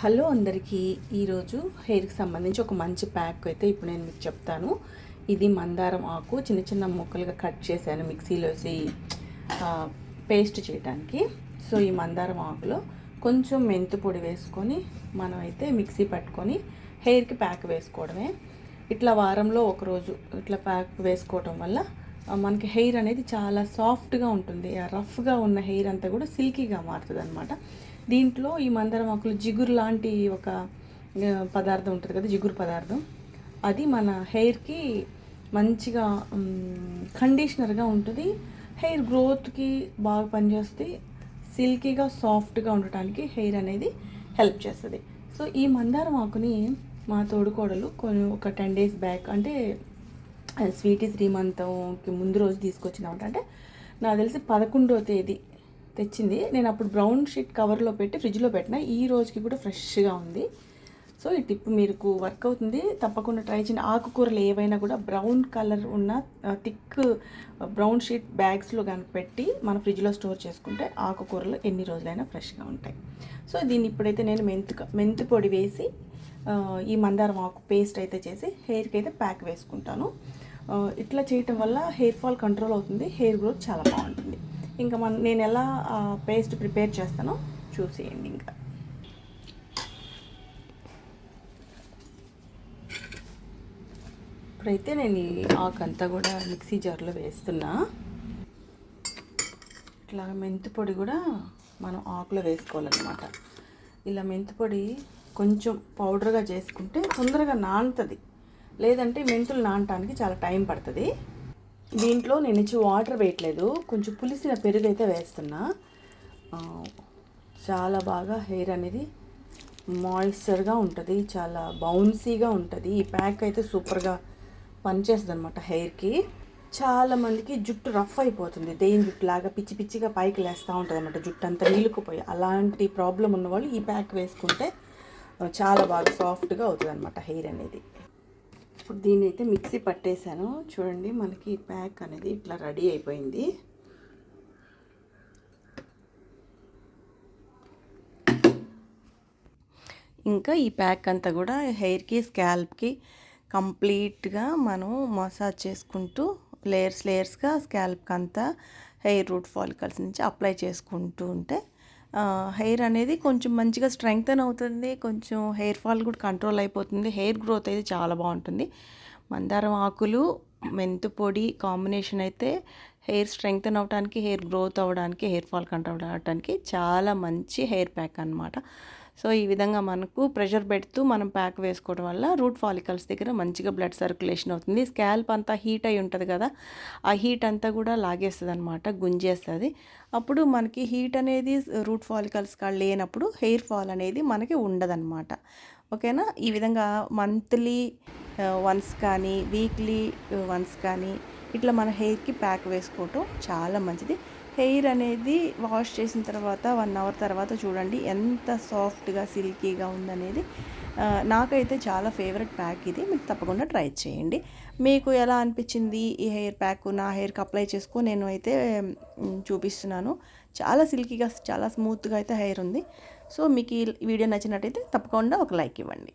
Hello అందరికీ. ఈరోజు హెయిర్కి సంబంధించి ఒక మంచి ప్యాక్ అయితే ఇప్పుడు నేను మీకు చెప్తాను. ఇది మందారం ఆకు. చిన్న చిన్న ముక్కలుగా కట్ చేశాను మిక్సీలో వేసి పేస్ట్ చేయడానికి సో ఈ మందారం ఆకులో కొంచెం మెంతు పొడి వేసుకొని మనం అయితే మిక్సీ పట్టుకొని హెయిర్కి ప్యాక్ వేసుకోవడమే. ఇట్లా వారంలో ఒకరోజు ఇట్లా ప్యాక్ వేసుకోవటం వల్ల మనకి హెయిర్ అనేది చాలా సాఫ్ట్గా ఉంటుంది. ఆ రఫ్గా ఉన్న హెయిర్ అంతా కూడా సిల్కీగా మారుతుంది అనమాట దీంట్లో ఈ మందారం ఆకులు జిగురు లాంటి ఒక పదార్థం ఉంటుంది కదా జిగురు పదార్థం. అది మన హెయిర్కి మంచిగా కండిషనర్గా ఉంటుంది. హెయిర్ గ్రోత్కి బాగా పనిచేస్తుంది. సిల్కీగా సాఫ్ట్గా ఉండటానికి హెయిర్ అనేది హెల్ప్ చేస్తుంది. సో ఈ మందారం ఆకుని మా తోడుకోడలు కొన్ని ఒక టెన్ డేస్ బ్యాక్ అంటే స్వీటీ శ్రీమంతంకి ముందు రోజు తీసుకొచ్చిన అంటే నాకు తెలిసి పదకొండో తేదీ తెచ్చింది. నేను అప్పుడు బ్రౌన్ షీట్ కవర్లో పెట్టి ఫ్రిడ్జ్లో పెట్టిన. ఈ రోజుకి కూడా ఫ్రెష్గా ఉంది. సో ఈ టిప్ మీకు వర్క్ అవుతుంది. తప్పకుండా ట్రై చేయండి. ఆకుకూరలు ఏవైనా కూడా బ్రౌన్ కలర్ ఉన్న థిక్ బ్రౌన్ షీట్ బ్యాగ్స్లో కనుక పెట్టి మన ఫ్రిడ్జ్లో స్టోర్ చేసుకుంటే ఆకుకూరలు ఎన్ని రోజులైనా ఫ్రెష్గా ఉంటాయి. సో దీన్ని ఇప్పుడైతే నేను మెంతు మెంతు పొడి వేసి ఈ మందారం ఆకు పేస్ట్ అయితే చేసి హెయిర్కి అయితే ప్యాక్ వేసుకుంటాను. ఇట్లా చేయటం వల్ల హెయిర్ ఫాల్ కంట్రోల్ అవుతుంది. హెయిర్ గ్రోత్ చాలా బాగుంటుంది. ఇంకా మన నేను ఎలా పేస్ట్ ప్రిపేర్ చేస్తానో చూసేయండి ఇంకా. ఇప్పుడైతే నేను ఈ ఆకంతా కూడా మిక్సీ జార్లో వేస్తున్నా. ఇట్లా మెంతి పొడి కూడా మనం ఆకులో వేసుకోవాలన్నమాట. ఇలా మెంతి పొడి కొంచెం పౌడర్గా చేసుకుంటే తొందరగా నానుతుంది. లేదంటే మెంతులు నానటానికి చాలా టైం పడుతుంది. దీంట్లో నేను ఇచ్చి వాటర్ వేయట్లేదు. కొంచెం పులిసిన పెరుగు అయితే వేస్తున్నా చాలా బాగా హెయిర్ అనేది మాయిశ్చర్గా ఉంటుంది. చాలా బౌన్సీగా ఉంటుంది. ఈ ప్యాక్ అయితే సూపర్గా పనిచేస్తుంది అనమాట హెయిర్కి చాలామందికి జుట్టు రఫ్ అయిపోతుంది. దేని జుట్టు లాగా పిచ్చి పిచ్చిగా పైకి లేస్తూ ఉంటుంది అనమాట జుట్టు అంతా నీలుకుపోయి అలాంటి ప్రాబ్లం ఉన్నవాళ్ళు ఈ ప్యాక్ వేసుకుంటే చాలా బాగా సాఫ్ట్గా అవుతుంది అనమాట హెయిర్ అనేది. ఇప్పుడు దీన్ని అయితే మిక్సీ పట్టేశాను. చూడండి మనకి ఈ ప్యాక్ అనేది ఇట్లా రెడీ అయిపోయింది. ఇంకా ఈ ప్యాక్ అంతా కూడా హెయిర్కి స్కాల్ప్కి కంప్లీట్గా మనం మసాజ్ చేసుకుంటూ లేయర్స్ లేయర్స్గా స్కాల్ప్కి అంతా హెయిర్ రూట్ ఫాలికల్స్ నుంచి అప్లై చేసుకుంటూ ఉంటే హెయిర్ అనేది కొంచెం మంచిగా స్ట్రెంగ్తన్ అవుతుంది కొంచెం హెయిర్ ఫాల్ కూడా కంట్రోల్ అయిపోతుంది హెయిర్ గ్రోత్ అయితే చాలా బాగుంటుంది. మందారం ఆకులు మెంతు పొడి కాంబినేషన్ అయితే హెయిర్ స్ట్రెంగ్తన్ అవడానికి హెయిర్ గ్రోత్ అవ్వడానికి హెయిర్ ఫాల్ కంట్రోల్ అవడానికి చాలా మంచి హెయిర్ ప్యాక్ అన్నమాట. సో ఈ విధంగా మనకు ప్రెషర్ పెడుతూ మనం ప్యాక్ వేసుకోవడం వల్ల రూట్ ఫాలికల్స్ దగ్గర మంచిగా బ్లడ్ సర్క్యులేషన్ అవుతుంది. స్కాల్ప్ అంతా హీట్ అయి ఉంటుంది కదా ఆ హీట్ అంతా కూడా లాగేస్తుంది అనమాట గుంజేస్తుంది. అప్పుడు మనకి హీట్ అనేది రూట్ ఫాలికల్స్ కాడ లేనప్పుడు హెయిర్ ఫాల్ అనేది మనకి ఉండదన్నమాట. ఓకేనా? ఈ విధంగా మంత్లీ వన్స్ కానీ వీక్లీ వన్స్ కానీ ఇట్లా మన హెయిర్కి ప్యాక్ వేసుకోవటం చాలా మంచిది. హెయిర్ అనేది వాష్ చేసిన తర్వాత వన్ అవర్ తర్వాత చూడండి ఎంత సాఫ్ట్గా సిల్కీగా ఉందనేది. నాకైతే చాలా ఫేవరెట్ ప్యాక్ ఇది. మీరు తప్పకుండా ట్రై చేయండి. మీకు ఎలా అనిపించింది ఈ హెయిర్ ప్యాక్? నా హెయిర్కి అప్లై చేసుకో నేను అయితే చూపిస్తున్నాను. చాలా సిల్కీగా చాలా స్మూత్గా అయితే హెయిర్ ఉంది. సో మీకు ఈ వీడియో నచ్చినట్టయితే తప్పకుండా ఒక లైక్ ఇవ్వండి.